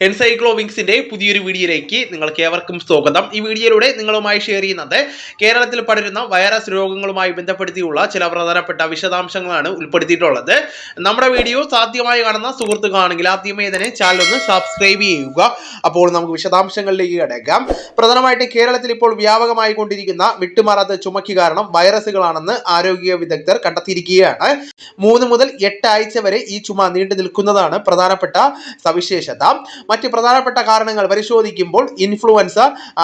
എൻസൈക്ലോവിങ്സിന്റെ പുതിയൊരു വീഡിയോയിലേക്ക് നിങ്ങൾക്ക് ഏവർക്കും സ്വാഗതം. ഈ വീഡിയോയിലൂടെ നിങ്ങളുമായി ഷെയർ ചെയ്യുന്നത് കേരളത്തിൽ പടരുന്ന വൈറസ് രോഗങ്ങളുമായി ബന്ധപ്പെടുത്തിയുള്ള ചില പ്രധാനപ്പെട്ട വിശദാംശങ്ങളാണ് ഉൾപ്പെടുത്തിയിട്ടുള്ളത്. നമ്മുടെ വീഡിയോ സാധ്യമായി കാണുന്ന സുഹൃത്തുക്കളാണെങ്കിൽ ആദ്യമേ തന്നെ ചാനൽ ഒന്ന് സബ്സ്ക്രൈബ് ചെയ്യുക. അപ്പോൾ നമുക്ക് വിശദാംശങ്ങളിലേക്ക് കിടക്കാം. പ്രധാനമായിട്ട് കേരളത്തിൽ ഇപ്പോൾ വ്യാപകമായി കൊണ്ടിരിക്കുന്ന വിട്ടുമാറാത്ത ചുമക്ക് കാരണം വൈറസുകളാണെന്ന് ആരോഗ്യ വിദഗ്ധർ കണ്ടെത്തിയിരിക്കുകയാണ്. മൂന്ന് മുതൽ എട്ട് ആഴ്ച വരെ ഈ ചുമ നീണ്ടു നിൽക്കുന്നതാണ് പ്രധാനപ്പെട്ട സവിശേഷത. മറ്റ് പ്രധാനപ്പെട്ട കാരണങ്ങൾ പരിശോധിക്കുമ്പോൾ influenza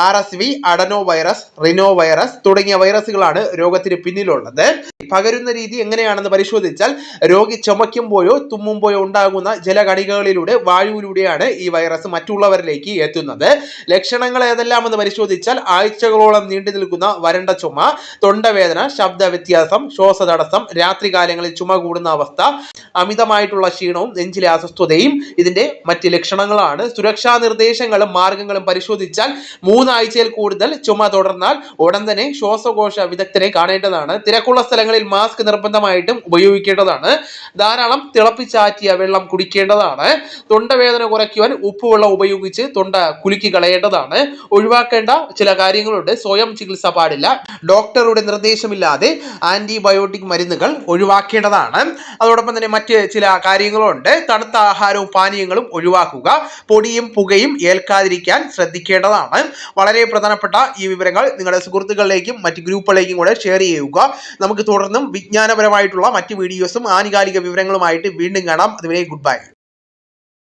R S V adeno virus rhino virus തുടങ്ങിയ വൈറസുകളാണ് രോഗത്തിന് പിന്നിലുള്ളത്. പകരുന്ന രീതി എങ്ങനെയാണെന്ന് പരിശോധിച്ചാൽ രോഗി ചുമയ്ക്കുമ്പോഴോ തുമ്മുമ്പോഴോ ഉണ്ടാകുന്ന ജലകണികകളിലൂടെ വായുവിലൂടെയാണ് ഈ വൈറസ് മറ്റുള്ളവരിലേക്ക് എത്തുന്നത്. ലക്ഷണങ്ങൾ ഏതെല്ലാമെന്ന് പരിശോധിച്ചാൽ ആഴ്ചകളോളം നീണ്ടു നിൽക്കുന്ന വരണ്ട ചുമ തൊണ്ടവേദന ശബ്ദ വ്യത്യാസം ശ്വാസതടസ്സം രാത്രികാലങ്ങളിൽ ചുമ കൂടുന്ന അവസ്ഥ അമിതമായിട്ടുള്ള ക്ഷീണവും നെഞ്ചിലെ അസ്വസ്ഥതയും ഇതിന്റെ മറ്റ് ലക്ഷണങ്ങളാണ്. സുരക്ഷാ നിർദ്ദേശങ്ങളും മാർഗങ്ങളും പരിശോധിച്ചാൽ മൂന്നാഴ്ചയിൽ കൂടുതൽ ചുമ തുടർന്നാൽ ഉടൻ തന്നെ ശ്വാസകോശ വിദഗ്ധരെ കാണേണ്ടതാണ്. തിരക്കുള്ള സ്ഥലങ്ങളിൽ മാസ്ക് നിർബന്ധമായിട്ടും ഉപയോഗിക്കേണ്ടതാണ്. ധാരാളം തിളപ്പിച്ചാറ്റിയ വെള്ളം കുടിക്കേണ്ടതാണ്. തൊണ്ടവേദന കുറയ്ക്കുവാൻ ഉപ്പുവെള്ളം ഉപയോഗിച്ച് തൊണ്ട കുലുക്കി കളയേണ്ടതാണ്. ഒഴിവാക്കേണ്ട ചില കാര്യങ്ങളുണ്ട്. സ്വയം ചികിത്സ പാടില്ല. ഡോക്ടറുടെ നിർദ്ദേശമില്ലാതെ ആന്റിബയോട്ടിക് മരുന്നുകൾ ഒഴിവാക്കേണ്ടതാണ്. അതോടൊപ്പം തന്നെ മറ്റ് ചില കാര്യങ്ങളുണ്ട്. തണുത്ത ആഹാരവും പാനീയങ്ങളും ഒഴിവാക്കുക. പൊടിയും പുകയും ഏൽക്കാതിരിക്കാൻ ശ്രദ്ധിക്കേണ്ടതാണ്. വളരെ പ്രധാനപ്പെട്ട ഈ വിവരങ്ങൾ നിങ്ങളുടെ സുഹൃത്തുക്കളിലേക്കും മറ്റ് ഗ്രൂപ്പുകളിലേക്കും കൂടെ ഷെയർ ചെയ്യുക. നമുക്ക് തുടർന്നും വിജ്ഞാനപരമായിട്ടുള്ള മറ്റ് വീഡിയോസും ആനുകാലിക വിവരങ്ങളുമായിട്ട് വീണ്ടും കാണാം. അതുവരെ ഗുഡ് ബൈ